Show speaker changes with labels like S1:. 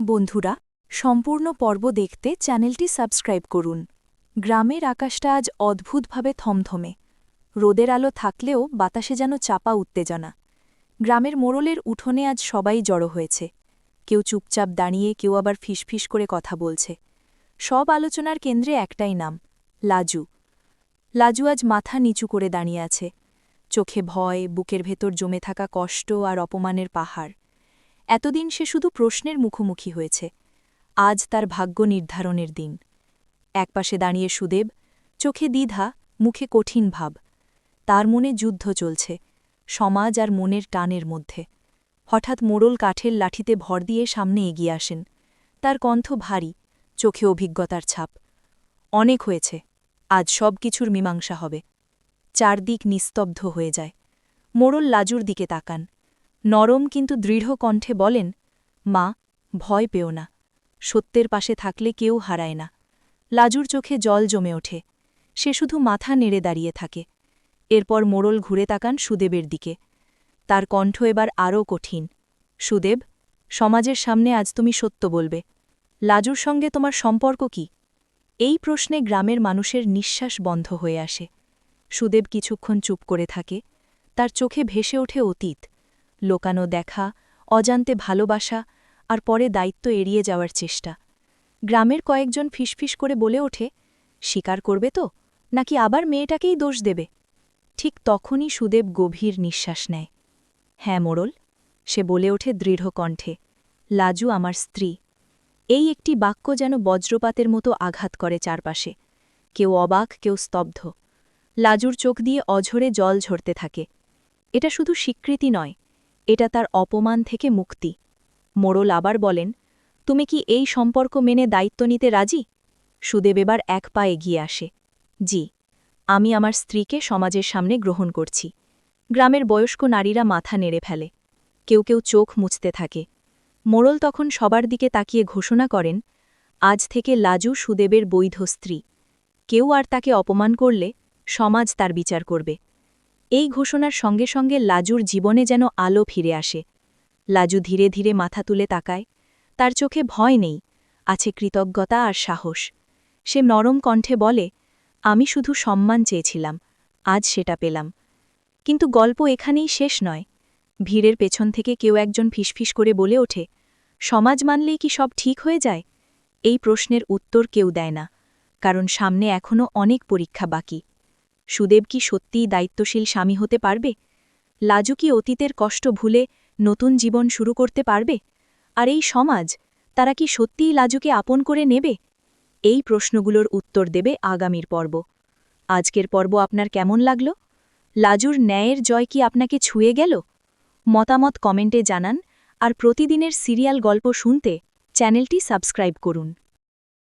S1: বন্ধুরা, সম্পূর্ণ পর্ব দেখতে চ্যানেলটি সাবস্ক্রাইব করুন। গ্রামের আকাশটা আজ অদ্ভুতভাবে থমথমে। রোদের আলো থাকলেও বাতাসে যেন চাপা উত্তেজনা। গ্রামের মোড়লের উঠোনে আজ সবাই জড়ো হয়েছে। কেউ চুপচাপ দাঁড়িয়ে, কেউ আবার ফিসফিস করে কথা বলছে। সব আলোচনার কেন্দ্রে একটাই নাম, লাজু। লাজু আজ মাথা নিচু করে দাঁড়িয়ে আছে। চোখে ভয়, বুকের ভেতর জমে থাকা কষ্ট আর অপমানের পাহাড়। এতদিন সে শুধু প্রশ্নের মুখোমুখি হয়েছে। আজ তার ভাগ্য নির্ধারণের দিন। একপাশে দাঁড়িয়ে সুদেব, চোখে দ্বিধা, মুখে কঠিন ভাব। তার মনে যুদ্ধ চলছে, সমাজ আর মনের টানের মধ্যে। হঠাৎ মোড়ল কাঠের লাঠিতে ভর দিয়ে সামনে এগিয়ে আসেন। তার কণ্ঠ ভারী, চোখে অভিজ্ঞতার ছাপ। অনেক হয়েছে, আজ সব কিছুর মীমাংসা হবে। চারদিক নিস্তব্ধ হয়ে যায়। মোড়ল লাজুর দিকে তাকান। নরম কিন্তু দৃঢ় কণ্ঠে বলেন, মা, ভয় পেও না। সত্যের পাশে থাকলে কেউ হারায় না। লাজুর চোখে জল জমে ওঠে। সে শুধু মাথা নেড়ে দাঁড়িয়ে থাকে। এরপর মোড়ল ঘুরে তাকান সুদেবের দিকে। তার কণ্ঠ এবার আরও কঠিন। সুদেব, সমাজের সামনে আজ তুমি সত্য বলবে। লাজুর সঙ্গে তোমার সম্পর্ক কি? এই প্রশ্নে গ্রামের মানুষের নিঃশ্বাস বন্ধ হয়ে আসে। সুদেব কিছুক্ষণ চুপ করে থাকে। তার চোখে ভেসে ওঠে অতীত। লোকানো দেখা, অজান্তে ভালোবাসা আর পরে দায়িত্ব এড়িয়ে যাওয়ার চেষ্টা। গ্রামের কয়েকজন ফিসফিস করে বলে ওঠে স্বীকার করবে তো? নাকি আবার মেয়েটাকেই দোষ দেবে? ঠিক তখনই সুদেব গভীর নিঃশ্বাস নেয়। হ্যাঁ মোড়ল, সে বলে ওঠে দৃঢ় কণ্ঠে, লাজু আমার স্ত্রী। এই একটি বাক্য যেন বজ্রপাতের মতো আঘাত করে চারপাশে। কেউ অবাক, কেউ স্তব্ধ। লাজুর চোখ দিয়ে অঝরে জল ঝরতে থাকে। এটা শুধু স্বীকৃতি নয় এটা তার অপমান থেকে মুক্তি। মোড়ল আবার বলেন, তুমি কি এই সম্পর্ক মেনে দায়িত্ব নিতে রাজি? সুদেব এবার এক পা এগিয়ে আসে। জি, আমি আমার স্ত্রীকে সমাজের সামনে গ্রহণ করছি। গ্রামের বয়স্ক নারীরা মাথা নেড়ে ফেলে। কেউ কেউ চোখ মুছতে থাকে। মোড়ল তখন সবার দিকে তাকিয়ে ঘোষণা করেন, আজ থেকে লাজু সুদেবের বৈধ স্ত্রী। কেউ আর তাকে অপমান করলে সমাজ তার বিচার করবে। এই ঘোষণার সঙ্গে সঙ্গে লাজুর জীবনে যেন আলো ফিরে আসে। লাজু ধীরে ধীরে মাথা তুলে তাকায়। তার চোখে ভয় নেই, আছে কৃতজ্ঞতা আর সাহস। সে নরম কণ্ঠে বলে, আমি শুধু সম্মান চেয়েছিলাম, আজ সেটা পেলাম। কিন্তু গল্প এখানেই শেষ নয়। ভিড়ের পেছন থেকে কেউ একজন ফিসফিস করে বলে ওঠে, সমাজ মানলেই কি সব ঠিক হয়ে যায়? এই প্রশ্নের উত্তর কেউ দেয় না, কারণ সামনে এখনও অনেক পরীক্ষা বাকি। সুদেব কি সত্যিই দায়িত্বশীল স্বামী হতে পারবে? লাজু কি অতীতের কষ্ট ভুলে নতুন জীবন শুরু করতে পারবে? আর এই সমাজ, তারা কি সত্যিই লাজুকে আপন করে নেবে? এই প্রশ্নগুলোর উত্তর দেবে আগামীর পর্ব। আজকের পর্ব আপনার কেমন লাগল? লাজুর ন্যায়ের জয় কি আপনাকে ছুঁয়ে গেল? মতামত কমেন্টে জানান, আর প্রতিদিনের সিরিয়াল গল্প শুনতে চ্যানেলটি সাবস্ক্রাইব করুন।